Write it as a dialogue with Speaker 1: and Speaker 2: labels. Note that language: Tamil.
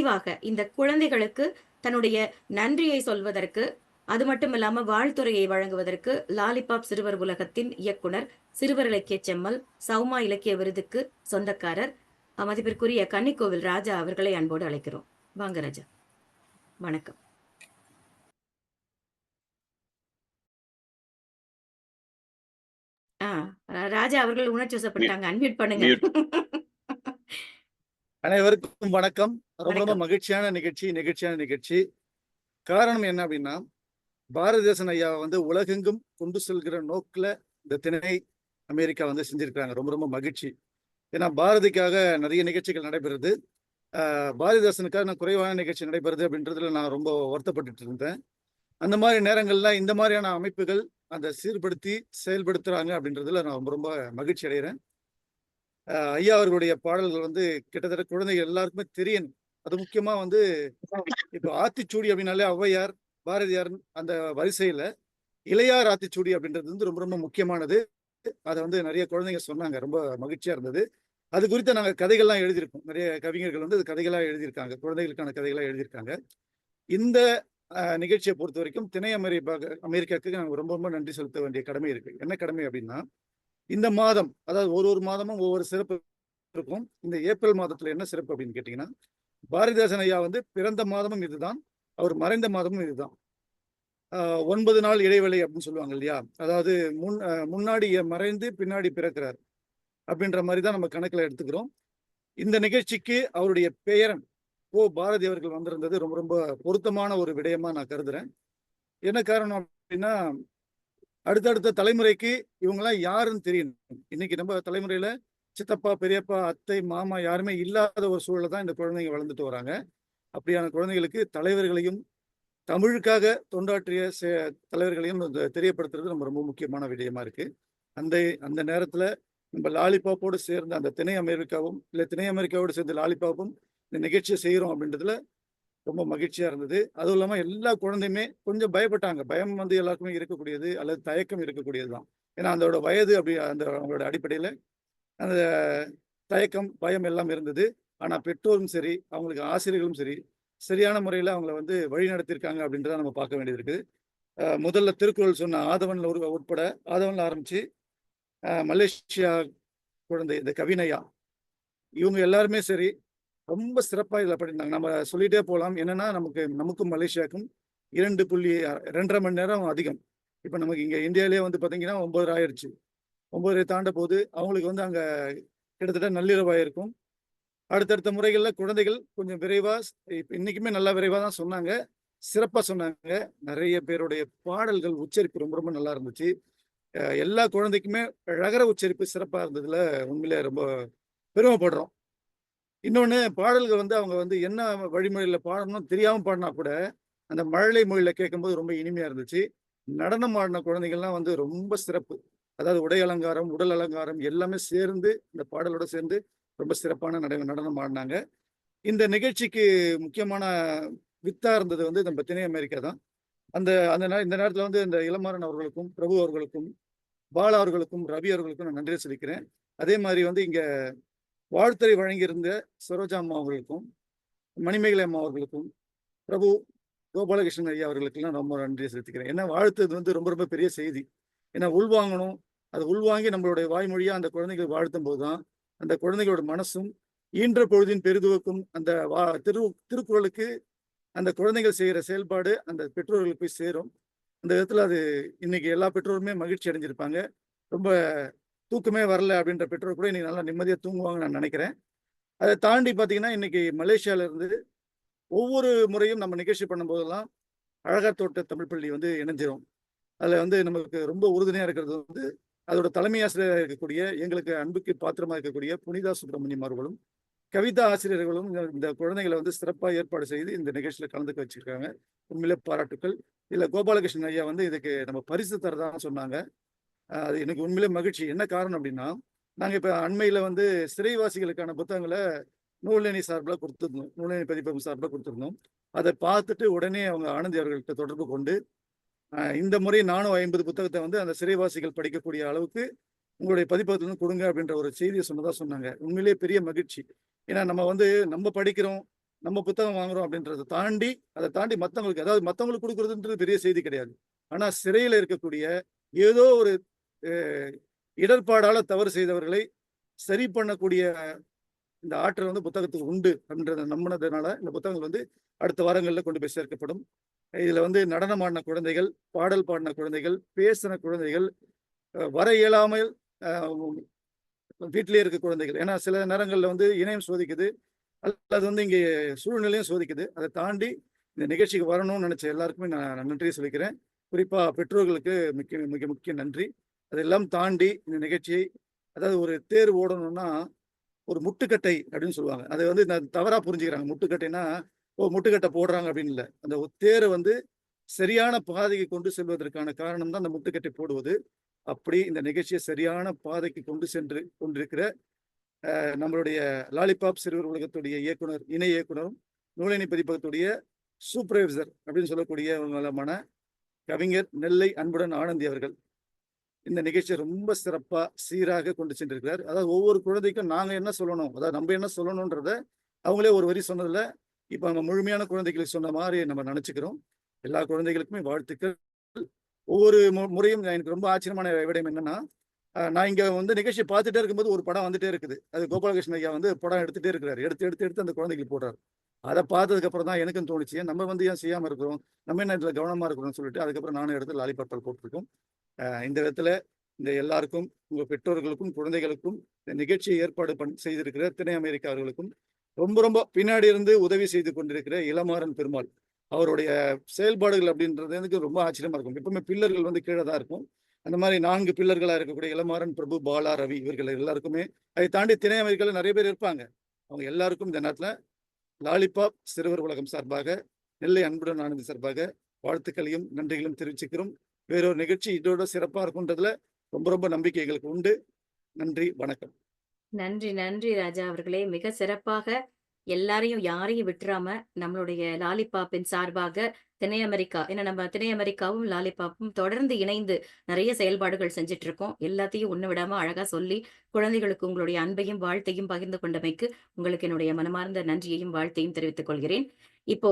Speaker 1: நிறைவாக இந்த குழந்தைகளுக்கு தன்னுடைய நன்றியை சொல்வதற்கு அது மட்டும் இல்லாம வாழ்த்துறையை வழங்குவதற்கு லாலிபாப் சிறுவர் உலகத்தின் இயக்குனர் சிறுவர் இலக்கிய செம்மல் சௌமா இலக்கிய விருதுக்கு சொந்தக்காரர் மதிப்பிற்குரிய கன்னிக்கோவில் ராஜா அவர்களை அன்போடு அழைக்கிறோம். வாங்க ராஜா. வணக்கம். ஆ ராஜா அவர்கள் உணர்ச்சி வசப்பட்டாங்க. அன்மியூட் பண்ணுங்க.
Speaker 2: அனைவருக்கும் வணக்கம். ரொம்ப ரொம்ப. மகிழ்ச்சியான நிகழ்ச்சி நிகழ்ச்சியான நிகழ்ச்சி. காரணம் என்ன அப்படின்னா பாரதிதாசன் ஐயா வந்து உலகெங்கும் கொண்டு செல்கிற நோக்கில் இந்த திணை அமெரிக்கா வந்து செஞ்சிருக்கிறாங்க. ரொம்ப ரொம்ப மகிழ்ச்சி. ஏன்னா பாரதிக்காக நிறைய நிகழ்ச்சிகள் நடைபெறுது. பாரதிதாசனுக்காக நான் குறைவான நிகழ்ச்சி நடைபெறுது அப்படின்றதுல நான் ரொம்ப வருத்தப்பட்டுட்டு இருந்தேன். அந்த மாதிரி நேரங்கள்ல இந்த மாதிரியான அமைப்புகள் அந்த சீர்படுத்தி செயல்படுத்துறாங்க அப்படின்றதுல நான் ரொம்ப ரொம்ப மகிழ்ச்சி அடைகிறேன் ஐயா அவர்களுடைய பாடல்கள் வந்து கிட்டத்தட்ட குழந்தைகள் எல்லாருக்குமே தெரியும். அது முக்கியமா வந்து இப்போ ஆத்திச்சூடி அப்படின்னாலே ஔவையார் பாரதியார் அந்த வரிசையில இளையார் ஆத்திச்சூடி அப்படின்றது வந்து ரொம்ப ரொம்ப முக்கியமானது. அதை வந்து நிறைய குழந்தைங்க சொன்னாங்க. ரொம்ப மகிழ்ச்சியா இருந்தது. அது குறித்த நாங்கள் கதைகள்லாம் எழுதியிருக்கோம். நிறைய கவிஞர்கள் வந்து அது கதைகளாக எழுதியிருக்காங்க. குழந்தைகளுக்கான கதைகளாக எழுதியிருக்காங்க. இந்த ஆஹ், நிகழ்ச்சியை பொறுத்த வரைக்கும் திணை அமெரிக்கா அமெரிக்காவுக்கு நாங்கள் ரொம்ப ரொம்ப நன்றி செலுத்த வேண்டிய கடமை இருக்கு. என்ன கடமை அப்படின்னா இந்த மாதம் அதாவது ஒரு ஒரு மாதமும் ஒவ்வொரு சிறப்பு இருக்கும். இந்த ஏப்ரல் மாதத்துல என்ன சிறப்பு அப்படின்னு கேட்டீங்கன்னா பாரதிதாசன் ஐயா வந்து பிறந்த மாதமும் இதுதான் அவர் மறைந்த மாதமும் இதுதான். ஒன்பது நாள் இடைவேளை அப்படின்னு சொல்லுவாங்க இல்லையா? அதாவது முன் முன்னாடி மறைந்து பின்னாடி பிறக்கிறார் அப்படின்ற மாதிரி தான் நம்ம கணக்குல எடுத்துக்கிறோம். இந்த நிகழ்ச்சிக்கு அவருடைய பெயரன் ஓ பாரதி அவர்கள் வந்திருந்தது ரொம்ப ரொம்ப பொருத்தமான ஒரு விடயமா நான் கருதுறேன். என்ன காரணம் அப்படின்னா அடுத்தடுத்த தலைமுறைக்கு இவங்கெல்லாம் யாருன்னு தெரியணும். இன்னைக்கு நம்ம தலைமுறையில சித்தப்பா பெரியப்பா அத்தை மாமா யாருமே இல்லாத ஒரு சூழல்ல தான் இந்த குழந்தைங்க வளர்ந்துட்டு வராங்க. அப்படியான குழந்தைகளுக்கு தலைவர்களையும் தமிழுக்காக தொண்டாற்றிய சே- தலைவர்களையும் தெரியப்படுத்துறது நம்ம ரொம்ப முக்கியமான விடயமா இருக்கு. அந்த அந்த நேரத்துல நம்ம லாலிபாப்போடு சேர்ந்த அந்த திணை அமெரிக்காவும் இல்லை திணை அமெரிக்காவோடு சேர்ந்து லாலிபாப்பும் இந்த நிகழ்ச்சியை செய்கிறோம் அப்படின்றதுல ரொம்ப மகிழ்ச்சியா இருந்தது. அதுவும் இல்லாம எல்லா குழந்தையுமே கொஞ்சம் பயப்பட்டாங்க. பயம் வந்து எல்லாருக்குமே இருக்கக்கூடியது அல்லது தயக்கம் இருக்கக்கூடியது தான் ஏன்னா அதோட வயது அப்படி அந்த அவங்களோட அடிப்படையில அந்த தயக்கம் பயம் எல்லாம் இருந்தது. ஆனா பெற்றோரும் சரி அவங்களுக்கு ஆசிரியர்களும் சரி சரியான முறையில் அவங்கள வந்து வழி நடத்தியிருக்காங்க அப்படின்றத நம்ம பார்க்க வேண்டியது இருக்குது. முதல்ல திருக்குறள் சொன்ன ஆதவன்ல ஒரு உட்பட ஆதவன்ல ஆரம்பிச்சு மலேசியா குழந்தை இந்த கவினையா இவங்க எல்லாருமே சரி ரொம்ப சிறப்பாக இதில் பண்ணியிருந்தாங்க. நம்ம சொல்லிட்டே போகலாம் என்னன்னா நமக்கு நமக்கும் மலேசியாவுக்கும் இரண்டு புள்ளி ரெண்டரை மணி நேரம் அதிகம். இப்போ நமக்கு இங்கே இந்தியாவிலே வந்து பார்த்தீங்கன்னா ஒம்பது ஆயிடுச்சு ஒம்பது தாண்ட போது அவங்களுக்கு வந்து அங்கே கிட்டத்தட்ட நள்ளிரவாயிருக்கும். அடுத்தடுத்த முறைகளில் குழந்தைகள் கொஞ்சம் விரைவாக இப்போ இன்னைக்குமே நல்லா விரைவாக தான் சொன்னாங்க. சிறப்பாக சொன்னாங்க. நிறைய பேருடைய பாடல்கள் உச்சரிப்பு ரொம்ப ரொம்ப நல்லா இருந்துச்சு. எல்லா குழந்தைக்குமே ழகர உச்சரிப்பு சிறப்பாக இருந்ததுல உண்மையிலே ரொம்ப பெருமைப்படுறோம். இன்னொன்று பாடல்கள் வந்து அவங்க வந்து என்ன வழிமுறையில் பாடணும் தெரியாமல் பாடினா கூட அந்த மழலை மொழியில் கேட்கும்போது ரொம்ப இனிமையாக இருந்துச்சு. நடனம் ஆடின குழந்தைகள்லாம் வந்து ரொம்ப சிறப்பு. அதாவது உடை அலங்காரம் உடல் அலங்காரம் எல்லாமே சேர்ந்து இந்த பாடலோட சேர்ந்து ரொம்ப சிறப்பான நட நடனம் ஆடினாங்க. இந்த நிகழ்ச்சிக்கு முக்கியமான வித்தா இருந்தது வந்து நம்ம திணை அமெரிக்கா தான். அந்த அந்த இந்த நேரத்தில் வந்து இந்த இளமாறன் அவர்களுக்கும் பிரபு அவர்களுக்கும் பாலா அவர்களுக்கும் ரவி அவர்களுக்கும் நான் நன்றி சொல்லிக்கிறேன். அதே மாதிரி வந்து இங்கே வாழ்த்துறை வழங்கியிருந்த சரோஜா அம்மா அவர்களுக்கும் மணிமேகலை அம்மா அவர்களுக்கும் பிரபு கோபாலகிருஷ்ணன் ஐயா அவர்களுக்கெல்லாம் ரொம்ப நன்றி செலுத்திக்கிறேன். ஏன்னா வாழ்த்துறது வந்து ரொம்ப ரொம்ப பெரிய செய்தி. ஏன்னா உள்வாங்கணும் அது உள்வாங்கி நம்மளுடைய வாய்மொழியாக அந்த குழந்தைகள் வாழ்த்தும் போதுதான் அந்த குழந்தைகளோட மனசும் ஈன்ற பொழுதின் பெரிதுவக்கும் அந்த வா திரு திருக்குறளுக்கு அந்த குழந்தைகள் செய்கிற செயல்பாடு அந்த பெற்றோர்களுக்கு போய் சேரும். அந்த விதத்தில் அது இன்னைக்கு எல்லா பெற்றோருமே மகிழ்ச்சி அடைஞ்சிருப்பாங்க. ரொம்ப தூக்கமே வரல அப்படின்ற பெற்றோர் கூட இன்னைக்கு நல்லா நிம்மதியாக தூங்குவாங்கன்னு நான் நினைக்கிறேன். அதை தாண்டி பார்த்தீங்கன்னா இன்னைக்கு மலேசியால இருந்து ஒவ்வொரு முறையும் நம்ம நிகழ்ச்சி பண்ணும்போதெல்லாம் அழகா தோட்ட தமிழ் பள்ளி வந்து இணைஞ்சிரும். அதில் வந்து நமக்கு ரொம்ப உறுதுணையாக இருக்கிறது வந்து அதோட தலைமை ஆசிரியராக இருக்கக்கூடிய எங்களுக்கு அன்புக்கு பாத்திரமா இருக்கக்கூடிய புனிதா சுப்பிரமணியம் அவர்களும் கவிதா ஆசிரியர்களும் இந்த- குழந்தைகளை வந்து சிறப்பாக ஏற்பாடு செய்து இந்த நிகழ்ச்சியில் கலந்துக்க வச்சிருக்காங்க. உண்மையிலே பாராட்டுக்கள். இதில் கோபாலகிருஷ்ணன் ஐயா வந்து இதுக்கு நம்ம பரிசு தரதான்னு சொன்னாங்க. அது எனக்கு உண்மையிலே மகிழ்ச்சி. என்ன காரணம் அப்படின்னா நாங்கள் இப்போ அண்மையில் வந்து சிறைவாசிகளுக்கான புத்தகங்களை நூலணி சார்பில் கொடுத்துருந்தோம். நூலணி பதிப்பகம் சார்பில் கொடுத்துருந்தோம். அதை பார்த்துட்டு உடனே அவங்க ஆனந்தி அவர்கள்ட்ட தொடர்பு கொண்டு இந்த முறை நானும் ஐம்பது புத்தகத்தை வந்து அந்த சிறைவாசிகள் படிக்கக்கூடிய அளவுக்கு உங்களுடைய பதிப்பகத்துல கொடுங்க அப்படின்ற ஒரு செய்தியை சொன்னதாக சொன்னாங்க. உண்மையிலேயே பெரிய மகிழ்ச்சி. ஏன்னா நம்ம வந்து நம்ம படிக்கிறோம் நம்ம புத்தகம் வாங்குறோம் அப்படின்றத தாண்டி அதை தாண்டி மற்றவங்களுக்கு அதாவது மற்றவங்களுக்கு கொடுக்குறதுன்றது பெரிய செய்தி கிடையாது. ஆனால் சிறையில் இருக்கக்கூடிய ஏதோ ஒரு இடர்பாடால தவறு செய்தவர்களை சரி பண்ணக்கூடிய இந்த ஆற்றல் வந்து புத்தகத்துக்கு உண்டு அப்படின்றத நம்பினதுனால இந்த புத்தகங்கள் வந்து அடுத்த வாரங்களில் கொண்டு போய் சேர்க்கப்படும். இதில் வந்து நடனம் ஆடின குழந்தைகள் பாடல் பாடின குழந்தைகள் பேசின குழந்தைகள் வர இயலாமல் வீட்டிலே இருக்க குழந்தைகள். ஏன்னா சில நேரங்களில் வந்து இணையம் சோதிக்குது அல்லது வந்து இங்கே சூழ்நிலையும் சோதிக்குது. அதை தாண்டி இந்த நிகழ்ச்சிக்கு வரணும்னு நினச்ச எல்லாருக்குமே நான் நன்றியை சொல்லிக்கிறேன். குறிப்பாக பெற்றோர்களுக்கு மிக்க மிக முக்கிய நன்றி. அதெல்லாம் தாண்டி இந்த நிகழ்ச்சியை அதாவது ஒரு தேர் ஓடணும்னா ஒரு முட்டுக்கட்டை அப்படின்னு சொல்லுவாங்க. அதை வந்து நான் தவறாக புரிஞ்சுக்கிறாங்க முட்டுக்கட்டைன்னா ஓ முட்டுக்கட்டை போடுறாங்க அப்படின்னு இல்லை. அந்த தேரை வந்து சரியான பாதைக்கு கொண்டு செல்வதற்கான காரணம் தான் அந்த முட்டுக்கட்டை போடுவது. அப்படி இந்த நிகழ்ச்சியை சரியான பாதைக்கு கொண்டு சென்று கொண்டிருக்கிற நம்மளுடைய லாலிபாப் சிறுவர் உலகத்துடைய இயக்குனர் இணை இயக்குனரும் நூலினி பதிப்பகத்துடைய சூப்பர்வைசர் அப்படின்னு சொல்லக்கூடியவங்களமான கவிஞர் நெல்லை அன்புடன் ஆனந்தி அவர்கள். இந்த நிகழ்ச்சியை ரொம்ப சிறப்பாக சீராக கொண்டு சென்றிருக்கிறார். அதாவது ஒவ்வொரு குழந்தைக்கும் நாங்க என்ன சொல்லணும் அதாவது நம்ம என்ன சொல்லணுன்றத அவங்களே ஒரு வரி சொன்னதில்ல இப்போ நம்ம முழுமையான குழந்தைகளுக்கு சொன்ன மாதிரி நம்ம நினச்சிக்கிறோம். எல்லா குழந்தைகளுக்குமே வாழ்த்துக்கள். ஒவ்வொரு மு- முறையும் எனக்கு ரொம்ப ஆச்சரியமான விடயம் என்னன்னா நான் இங்கே வந்து நிகழ்ச்சி பார்த்துட்டே இருக்கும்போது ஒரு படம் வந்துட்டே இருக்குது. அது கோபாலகிருஷ்ண ஐயா வந்து படம் எடுத்துகிட்டே இருக்கிறாரு. எடுத்து எடுத்து எடுத்து அந்த குழந்தைகளுக்கு போடுறாரு. அதை பார்த்ததுக்கப்புறம் தான் எனக்கும் தோணுச்சு ஏன் நம்ம வந்து ஏன் செய்யாமல் இருக்கிறோம்? நம்ம என்ன இதில் கவனமா இருக்கிறோம்னு சொல்லிட்டு அதுக்கப்புறம் நானும் எடுத்து லாலிபாப்பால் போட்டிருக்கோம். இந்த விதத்தில் இந்த எல்லாருக்கும் உங்கள் பெற்றோர்களுக்கும் குழந்தைகளுக்கும் இந்த நிகழ்ச்சியை ஏற்பாடு பண் செய்திருக்கிற திணை அமெரிக்கா அவர்களுக்கும் ரொம்ப ரொம்ப பின்னாடி இருந்து உதவி செய்து கொண்டிருக்கிற இளமாறன் பெருமாள். அவருடைய செயல்பாடுகள் அப்படின்றது எனக்கு ரொம்ப ஆச்சரியமா இருக்கும். எப்பவுமே பில்லர்கள் வந்து கீழே தான் இருக்கும். அந்த மாதிரி நான்கு பில்லர்களாக இருக்கக்கூடிய இளமாறன் பிரபு பாலா ரவி இவர்கள் எல்லாருக்குமே அதை தாண்டி திணை அமெரிக்காவில் நிறைய பேர் இருப்பாங்க. அவங்க எல்லாருக்கும் இந்த நேரத்தில் லாலிபாப் சிறுவர் உலகம் சார்பாக நெல்லை அன்புடன் ஆனந்தி சார்பாக வாழ்த்துக்களையும் நன்றிகளும் தெரிவிச்சுக்கிறோம். வேறொரு நிகழ்ச்சி இதோட சிறப்பா இருக்கும்ன்றதுல ரொம்ப ரொம்ப நம்பிக்கை எங்களுக்கு உண்டு. நன்றி வணக்கம்.
Speaker 1: நன்றி நன்றி ராஜா அவர்களே. மிக சிறப்பாக எல்லாரையும் யாரையும் விட்டுறாம நம்மளுடைய லாலிபாப்பின் சார்பாக திணை அமெரிக்கா ஏன்னா நம்ம திணை அமெரிக்காவும் லாலிபாப்பும் தொடர்ந்து இணைந்து நிறைய செயல்பாடுகள் செஞ்சுட்டு இருக்கோம் எல்லாத்தையும் ஒண்ணு விடாம அழகா சொல்லி குழந்தைகளுக்கு உங்களுடைய அன்பையும் வாழ்த்தையும் பகிர்ந்து கொண்டமைக்கு உங்களுக்கு என்னுடைய மனமார்ந்த நன்றியையும் வாழ்த்தையும் தெரிவித்துக் கொள்கிறேன். இப்போ